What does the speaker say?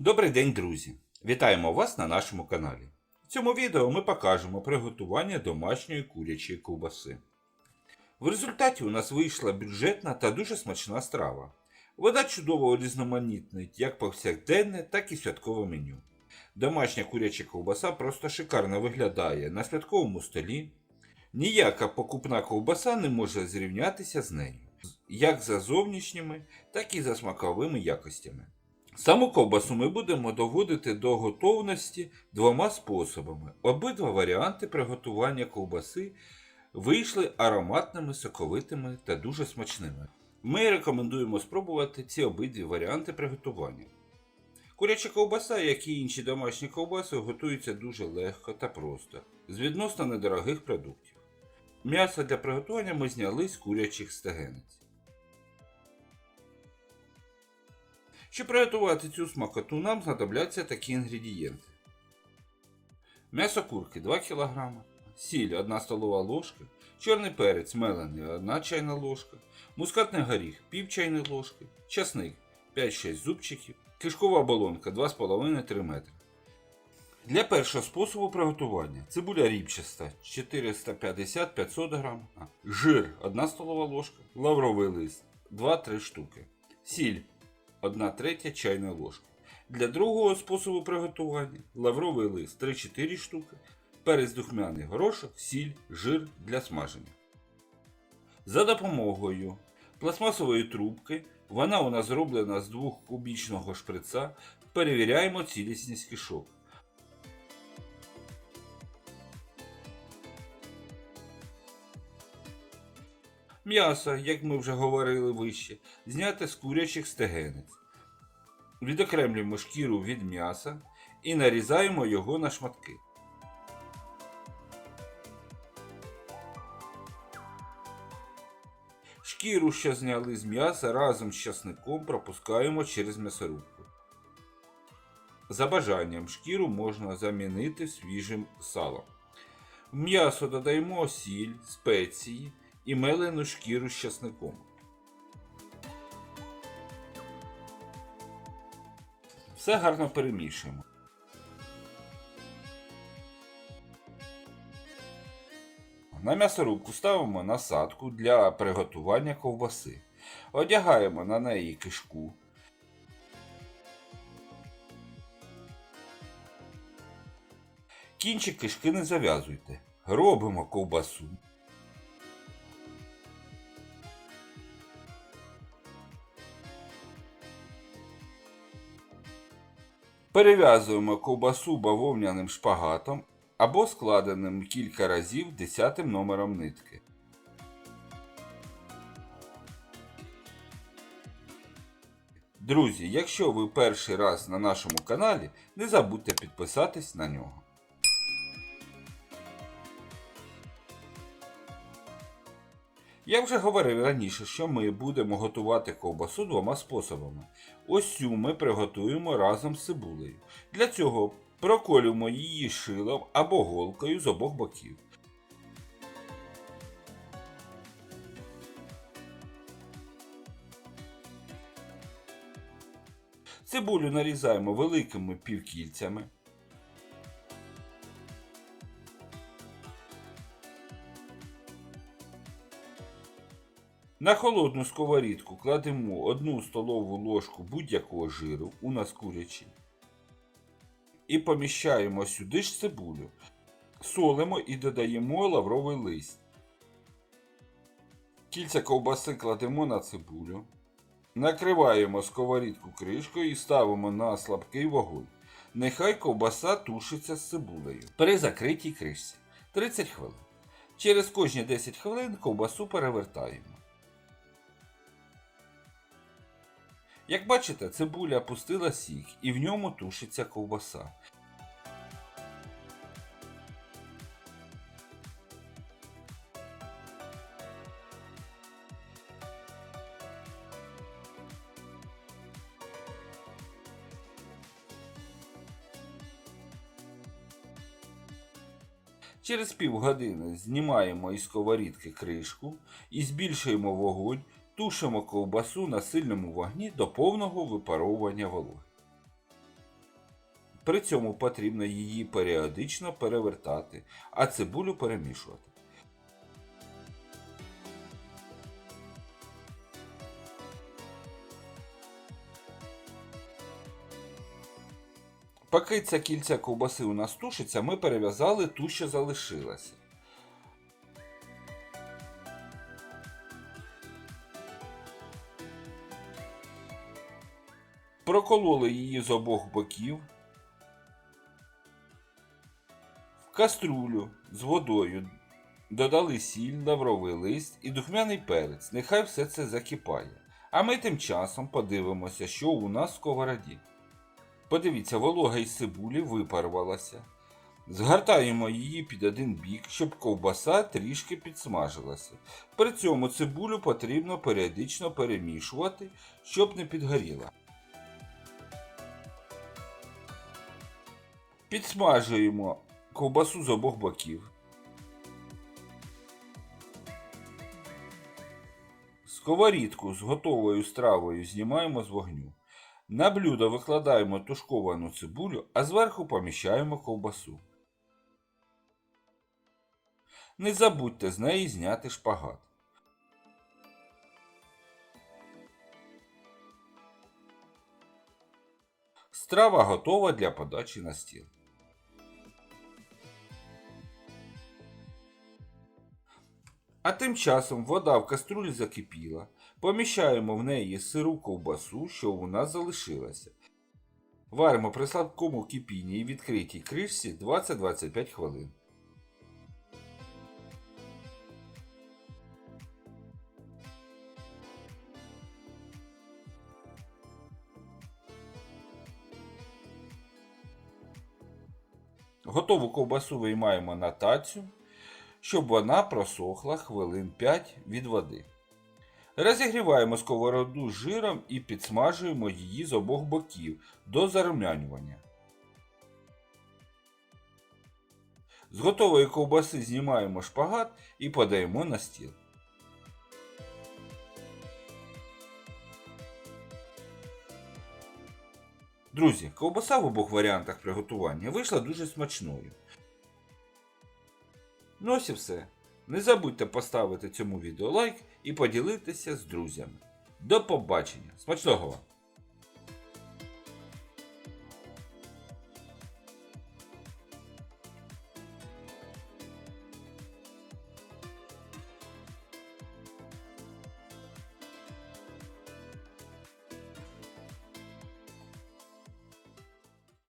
Добрий день, друзі! Вітаємо вас на нашому каналі. В цьому відео ми покажемо приготування домашньої курячої ковбаси. В результаті у нас вийшла бюджетна та дуже смачна страва. Вона чудово різноманітнить як повсякденне, так і святкове меню. Домашня куряча ковбаса просто шикарно виглядає на святковому столі. Ніяка покупна ковбаса не може зрівнятися з нею, як за зовнішніми, так і за смаковими якостями. Саму ковбасу ми будемо доводити до готовності двома способами. Обидва варіанти приготування ковбаси вийшли ароматними, соковитими та дуже смачними. Ми рекомендуємо спробувати ці обидві варіанти приготування. Куряча ковбаса, як і інші домашні ковбаси, готуються дуже легко та просто, з відносно недорогих продуктів. М'ясо для приготування ми зняли з курячих стегенець. Щоб приготувати цю смакоту, нам знадобляться такі інгредієнти. М'ясо курки 2 кг, сіль 1 столова ложка, чорний перець мелений 1 чайна ложка, мускатний горіх пів чайної ложки, часник 5-6 зубчиків, кишкова оболонка 2,5-3 метри. Для першого способу приготування цибуля ріпчаста 450-500 г, жир 1 столова ложка, лавровий лист 2-3 штуки, сіль 1 третя чайної ложки. Для другого способу приготування лавровий лист 3-4 штуки, перець духмяний горошок, сіль, жир для смаження. За допомогою пластмасової трубки, вона у нас зроблена з двох кубічного шприца, перевіряємо цілісність кишок. М'ясо, як ми вже говорили вище, зняте з курячих стегенець. Відокремлюємо шкіру від м'яса і нарізаємо його на шматки. Шкіру, що зняли з м'яса, разом з часником пропускаємо через м'ясорубку. За бажанням шкіру можна замінити свіжим салом. В м'ясо додаємо сіль, спеції і мелену шкіру з часником. Все гарно перемішуємо. На м'ясорубку ставимо насадку для приготування ковбаси. Одягаємо на неї кишку. Кінчик кишки не зав'язуйте. Робимо ковбасу. Перев'язуємо ковбасу бавовняним шпагатом або складеним кілька разів десятим номером нитки. Друзі, якщо ви перший раз на нашому каналі, не забудьте підписатись на нього. Я вже говорив раніше, що ми будемо готувати ковбасу двома способами. Ось цю ми приготуємо разом з цибулею. Для цього проколюємо її шилом або голкою з обох боків. Цибулю нарізаємо великими півкільцями. На холодну сковорідку кладемо 1 столову ложку будь-якого жиру, у нас курячий. І поміщаємо сюди ж цибулю. Солимо і додаємо лавровий лист. Кільця ковбаси кладемо на цибулю. Накриваємо сковорідку кришкою і ставимо на слабкий вогонь. Нехай ковбаса тушиться з цибулею. При закритій кришці 30 хвилин. Через кожні 10 хвилин ковбасу перевертаємо. Як бачите, цибуля пустила сік і в ньому тушиться ковбаса. Через півгодини знімаємо із сковорідки кришку і збільшуємо вогонь, тушимо ковбасу на сильному вогні до повного випаровування вологи. При цьому потрібно її періодично перевертати, а цибулю перемішувати. Поки ця кільця ковбаси у нас тушиться, ми перев'язали ту, що залишилася. Прокололи її з обох боків. В каструлю з водою додали сіль, лавровий лист і духмяний перець. Нехай все це закипає. А ми тим часом подивимося, що у нас в сковороді. Подивіться, волога із цибулі випарвалася. Згортаємо її під один бік, щоб ковбаса трішки підсмажилася. При цьому цибулю потрібно періодично перемішувати, щоб не підгоріла. Підсмажуємо ковбасу з обох боків. Сковорідку з готовою стравою знімаємо з вогню. На блюдо викладаємо тушковану цибулю, а зверху поміщаємо ковбасу. Не забудьте з неї зняти шпагат. Страва готова для подачі на стіл. А тим часом вода в каструлі закипіла. Поміщаємо в неї сиру ковбасу, що у нас залишилася. Варимо при слабкому кипінні і відкритій кришці 20-25 хвилин. Готову ковбасу виймаємо на тацю, щоб вона просохла хвилин 5 від води. Розігріваємо сковороду з жиром і підсмажуємо її з обох боків до зарум'янювання. З готової ковбаси знімаємо шпагат і подаємо на стіл. Друзі, ковбаса в обох варіантах приготування вийшла дуже смачною. Ну ось і все. Не забудьте поставити цьому відео лайк і поділитися з друзями. До побачення! Смачного вам!